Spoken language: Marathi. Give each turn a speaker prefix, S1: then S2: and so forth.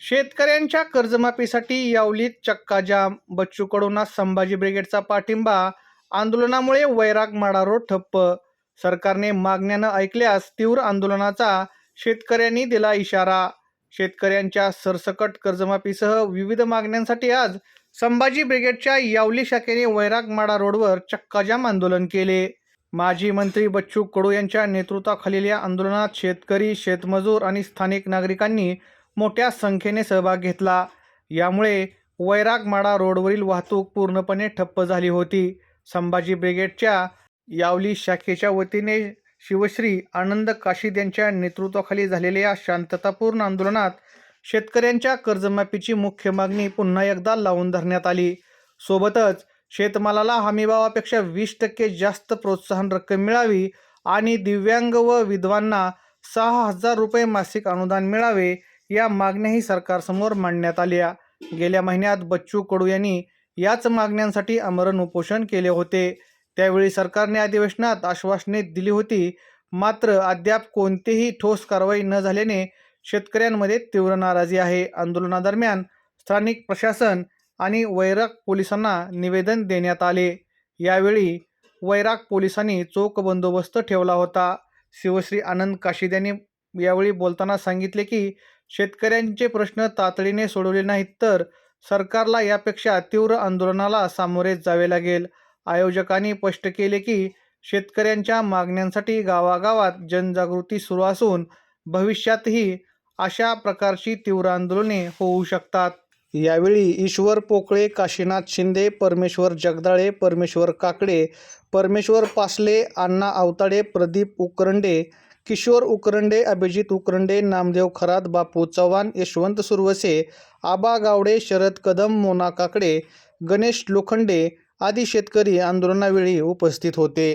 S1: शेतकऱ्यांच्या कर्जमाफीसाठी यावलीत चक्काजाम बच्चू कडूंना संभाजी ब्रिगेडचा पाठिंबा आंदोलनामुळे वैराग माडा रोड ठप्प. सरकारने मागण्या न ऐकल्यास तीव्र आंदोलनाचा शेतकऱ्यांनी दिला इशारा. शेतकऱ्यांच्या सरसकट कर्जमाफीसह विविध मागण्यांसाठी आज संभाजी ब्रिगेडच्या यावली शाखेने वैराग माडा रोडवर चक्काजाम आंदोलन केले. माजी मंत्री बच्चू कडू यांच्या नेतृत्वाखालील या आंदोलनात शेतकरी शेतमजूर आणि स्थानिक नागरिकांनी मोठ्या संख्येने सहभाग घेतला. यामुळे वैरागमाडा रोडवरील वाहतूक पूर्णपणे ठप्प झाली होती. संभाजी ब्रिगेडच्या यावली शाखेच्या वतीने शिवश्री आनंद काशीद यांच्या नेतृत्वाखाली झालेल्या शांततापूर्ण आंदोलनात शेतकऱ्यांच्या कर्जमाफीची मुख्य मागणी पुन्हा एकदा लावून धरण्यात आली. सोबतच शेतमालाला हमीभावापेक्षा वीस टक्के जास्त प्रोत्साहन रक्कम मिळावी आणि दिव्यांग व विधवांना सहा हजार रुपये मासिक अनुदान मिळावे या मागण्याही सरकारसमोर मांडण्यात आल्या. गेल्या महिन्यात बच्चू कडू यांनी याच मागण्यांसाठी आमरण उपोषण केले होते. त्यावेळी सरकारने अधिवेशनात आश्वासने दिली होती मात्र अद्याप कोणतीही ठोस कारवाई न झाल्याने शेतकऱ्यांमध्ये तीव्र नाराजी आहे. आंदोलनादरम्यान स्थानिक प्रशासन आणि वैराग पोलिसांना निवेदन देण्यात आले. यावेळी वैराग पोलिसांनी चोख बंदोबस्त ठेवला होता. शिवश्री आनंद काशिद यांनी यावेळी बोलताना सांगितले की शेतकऱ्यांचे प्रश्न तातडीने सोडवले नाहीत तर सरकारला यापेक्षा तीव्र आंदोलनाला सामोरे जावे लागेल. आयोजकांनी स्पष्ट केले की शेतकऱ्यांच्या मागण्यांसाठी गावागावात जनजागृती सुरू असून भविष्यातही अशा प्रकारची तीव्र आंदोलने होऊ शकतात. यावेळी ईश्वर पोकळे काशीनाथ शिंदे परमेश्वर जगदाळे परमेश्वर काकडे परमेश्वर पासले अण्णा आवताडे प्रदीप उकरंडे किशोर उकरंडे अभिजित उकरंडे नामदेव खरात बापू चव्हाण यशवंत सुरवसे आबा गावडे शरद कदम मोना काकडे गणेश लोखंडे आदी शेतकरी आंदोलनावेळी उपस्थित होते.